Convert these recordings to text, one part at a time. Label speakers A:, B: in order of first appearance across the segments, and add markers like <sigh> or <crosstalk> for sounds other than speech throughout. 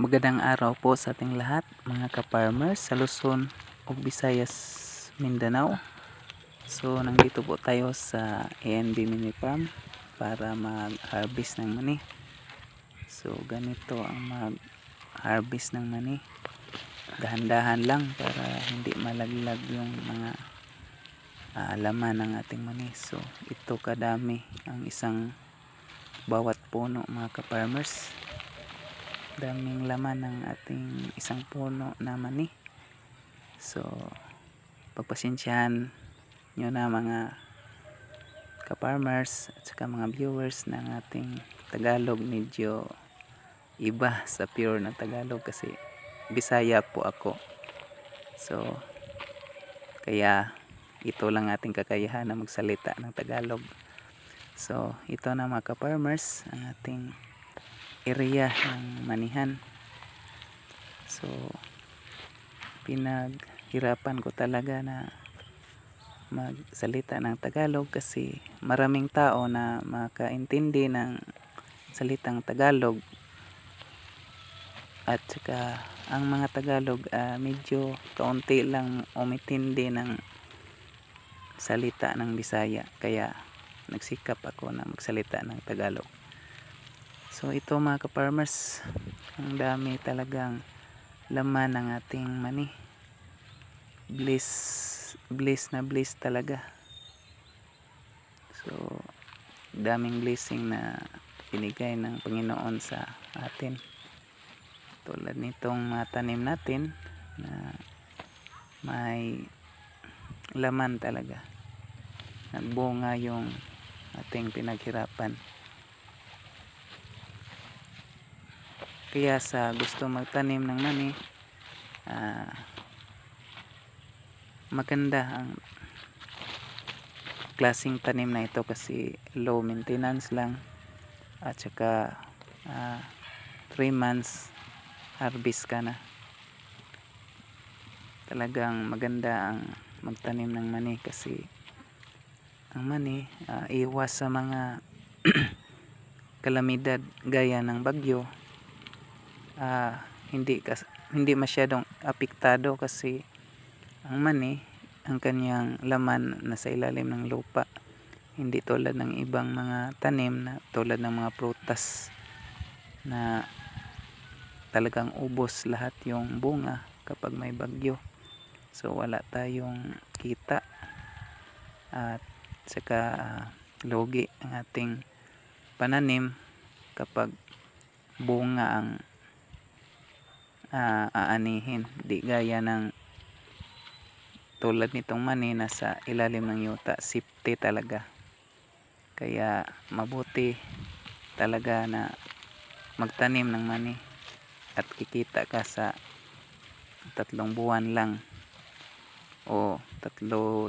A: Magandang araw po sa ating lahat mga ka-farmers sa Luzon ug Visayas, Mindanao. So nandito po tayo sa ANB Mini Farm para mag-harvest ng mani. So ganito ang mag-harvest ng mani. Dahan-dahan lang para hindi malaglag yung mga ah, laman ng ating mani. So ito kadami ang isang bawat puno mga ka-farmers daming laman ng ating isang puno na mani. So pagpasensyahan nyo na mga ka-farmers at saka mga viewers ng ating Tagalog medyo iba sa pure na Tagalog kasi Bisaya po ako. So kaya ito lang ating kakayahan na magsalita ng Tagalog. So ito na mga ka-farmers ang ating area ng manihan. So pinaghirapan ko talaga na magsalita ng Tagalog kasi maraming tao na makaintindi ng salitang Tagalog. At saka ang mga Tagalog ah, medyo kaunti lang umitindi ng salita ng Bisaya. Kaya nagsikap ako na magsalita ng Tagalog So ito mga ka-farmers, ang dami talagang laman ng ating mani. Bliss, bliss na bliss talaga. So daming blessing na binigay ng Panginoon sa atin. Tulad nitong mga tanim natin na may laman talaga. Nagbunga yung ating pinaghirapan. Kaya sa gusto magtanim ng mani ah, maganda ang klaseng tanim na ito kasi low maintenance lang at saka 3 months harvest ka na. Talagang maganda ang magtanim ng mani kasi ang mani ah, iwas sa mga <clears throat> kalamidad gaya ng bagyo ah, hindi kas hindi masyadong apektado kasi ang mani ang kanyang laman nasa ilalim ng lupa. Hindi tulad ng ibang mga tanim na tulad ng mga prutas na talagang ubos lahat yung bunga kapag may bagyo. So wala tayong kita at saka ah, lugi ang ating pananim kapag bunga ang uh, aanihin. Di gaya ng tulad nitong mani nasa ilalim ng yuta safety talaga. Kaya mabuti talaga na magtanim ng mani at kikita ka sa tatlong buwan lang o tatlo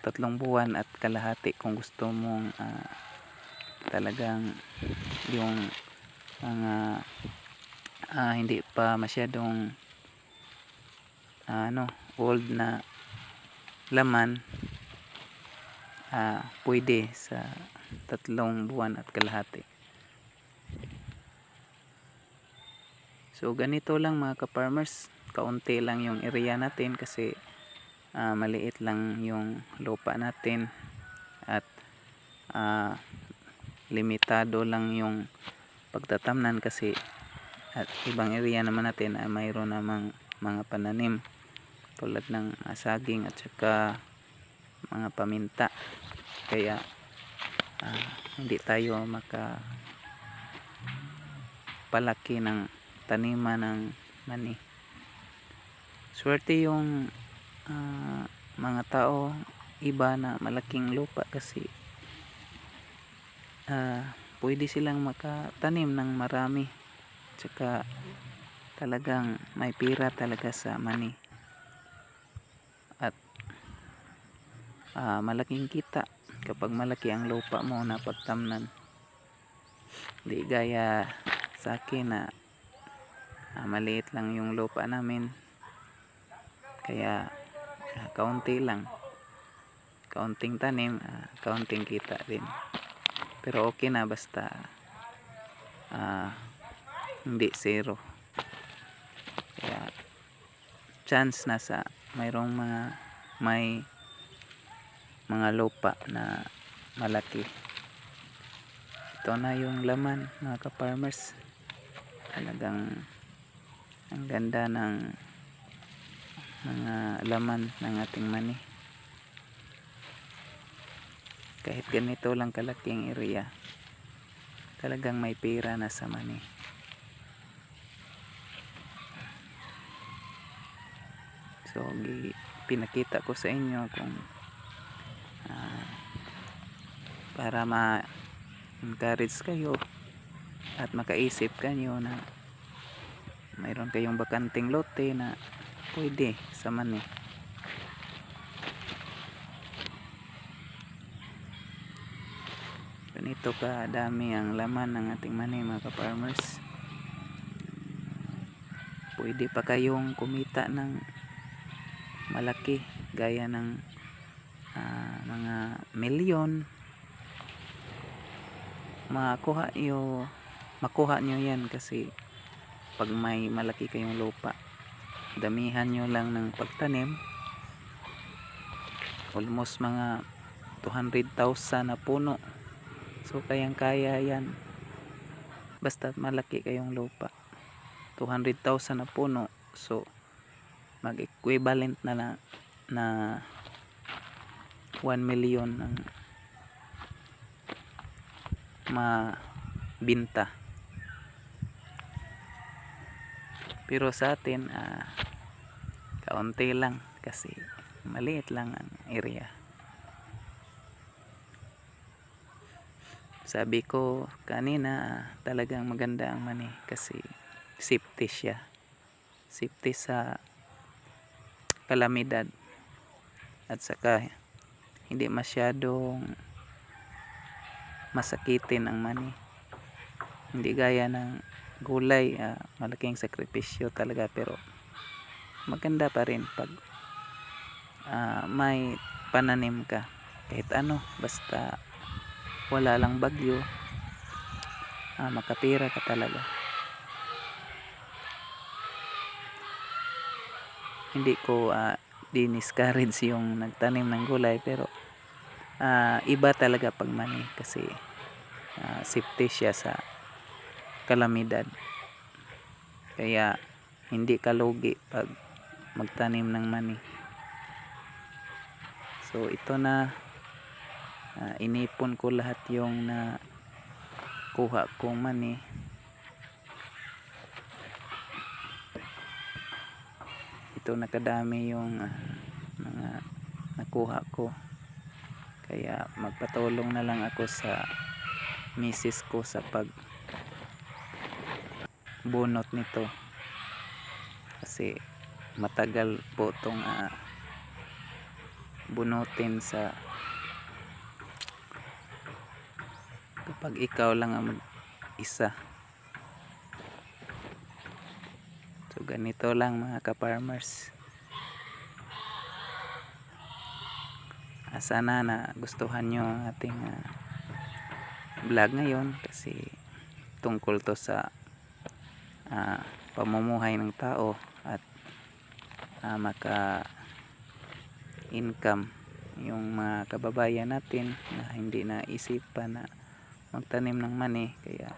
A: tatlong buwan at kalahati kung gusto mong uh, talagang yung mga uh, hindi pa masyadong uh, ano old na laman uh, pwede sa tatlong buwan at kalahati. So ganito lang mga ka-farmers. Kaunti lang yung area natin kasi uh, maliit lang yung lupa natin at uh, limitado lang yung pagtatamnan kasi at ibang area naman natin ay mayroon namang mga pananim tulad ng saging at saka mga paminta. Kaya uh, hindi tayo maka palaki ng taniman ng mani. Swerte yung uh, mga tao iba na malaking lupa kasi uh, pwede silang makatanim ng marami tsaka talagang may pira talaga sa money. At uh, malaking kita kapag malaki ang lupa mo na pagtamnan. Di gaya sa akin na uh, maliit lang yung lupa namin. Kaya uh, kaunti lang. Kaunting tanim uh, kaunting kita din. Pero okay na basta uh, hindi zero. Chance na sa mayroong mga may mga lupa na malaki. Ito na yung laman mga ka-farmers. Talagang ang ganda ng mga laman ng ating mani. Kahit ganito lang kalaking area talagang may pera na sa mani so pinakita ko sa inyo kung ah, para ma encourage kayo at makaisip kayo na mayroon kayong bakanting lote na pwede sa mani. Ganito ka dami ang laman ng ating mani mga ka-farmers. Pwede pa kayong kumita ng malaki gaya ng ah, mga milyon makuha nyo makuha nyo yan kasi pag may malaki kayong lupa damihan nyo lang ng pagtanim. Almost mga 200,000 na puno. So kayang kaya yan. Basta malaki kayong lupa. 200,000 na puno. So mag equivalent na na, na 1 million ang mabinta. Pero sa atin ah, kaunti lang kasi maliit lang ang area. Sabi ko kanina ah, talagang maganda ang mani kasi safety siya. Safety sa kalamidad. At saka hindi masyadong masakitin ang mani hindi gaya ng gulay ah, malaking sakripisyo talaga pero maganda pa rin pag ah, may pananim ka. Kahit ano basta wala lang bagyo ah, makapira ka talaga hindi ko ah, diniscourage <laughs> yung nagtanim ng gulay pero ah, iba talaga pag mani kasi ah, safety siya sa kalamidad. Kaya hindi ka lugi pag magtanim ng mani. So ito na ah, inipon ko lahat yung na kuha kong mani ito nakadami yung ah, mga nakuha ko. Kaya magpatulong na lang ako sa misis ko sa pag bunot nito. Kasi matagal po itong ah, bunutin sa kapag ikaw lang ang isa so ganito lang mga ka-farmers. Ah, sana na gustuhan nyo ating ah, vlog ngayon kasi tungkol to sa ah, pamumuhay ng tao at ah, maka income yung mga kababayan natin na hindi naisipan na magtanim ng mani kaya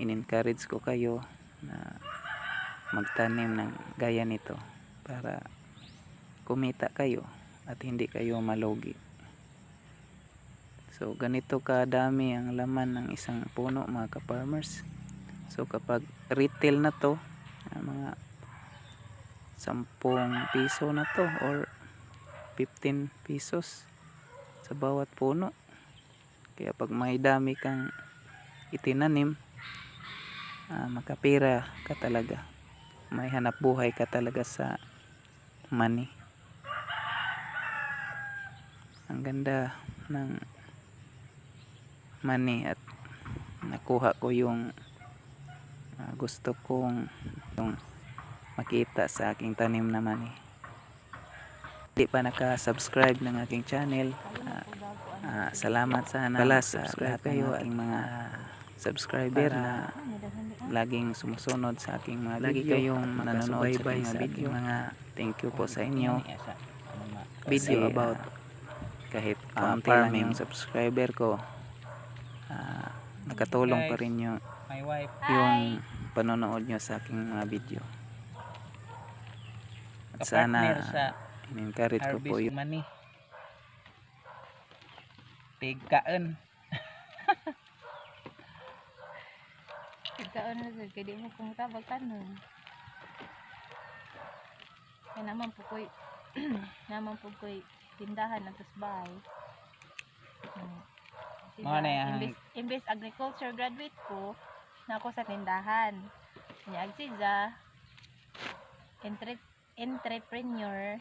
A: in-encourage ko kayo na magtanim ng gaya nito para kumita kayo at hindi kayo malugi. So ganito kadami ang laman ng isang puno mga ka-farmers. So kapag retail na to ah, mga 10 piso na to or 15 pesos sa bawat puno. Kaya pag may dami kang itinanim ah, makapira ka talaga may hanap buhay ka talaga sa money. Ang ganda ng money at nakuha ko yung ah, gusto kong yung makita sa aking tanim na money. Di pa naka-subscribe ng aking channel ah, ah, salamat sana pala sa lahat kayo aking mga subscriber na laging sumusunod sa aking mga Lagi kayong nanonood sa aking mga video. Mga thank you po sa inyo. Video about kahit kaunti lang yung subscriber ko. ah, nakatulong pa rin yung, yung panonood nyo sa aking mga video. At sana
B: sa
A: in-encourage ko po yung
B: Money. Tigkaan.
C: Ikaw na gud kay di mo kung tabag kanon. Kaya naman po <clears throat> ko'y naman po ko'y tindahan at bahay. Hmm.
B: Mga na yan.
C: Imbes, imbes agriculture graduate ko, na ako sa tindahan. Kanya agsiza, entre, entrepreneur,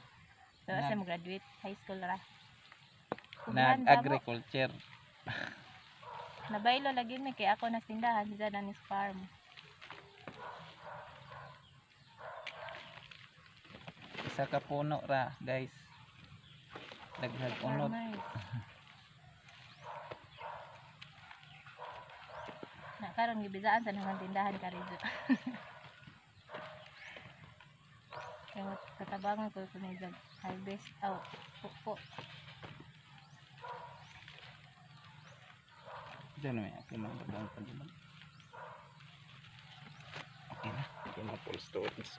C: so asa mo graduate, high school ra.
B: Nag <laughs>
C: Kubrahan sa mo.
B: agriculture.
C: Nabaylo lagi mi kay ako nagtindahan sa Danis Farm.
B: Isa ka puno ra, guys. Daghag unod.
C: Na karon gibizaan sa nang tindahan ka rin. <laughs> Kaya katabangan ko jag- harvest out. po
B: Diyan may ako magbabaw pa din. Okay na. Okay na full storage.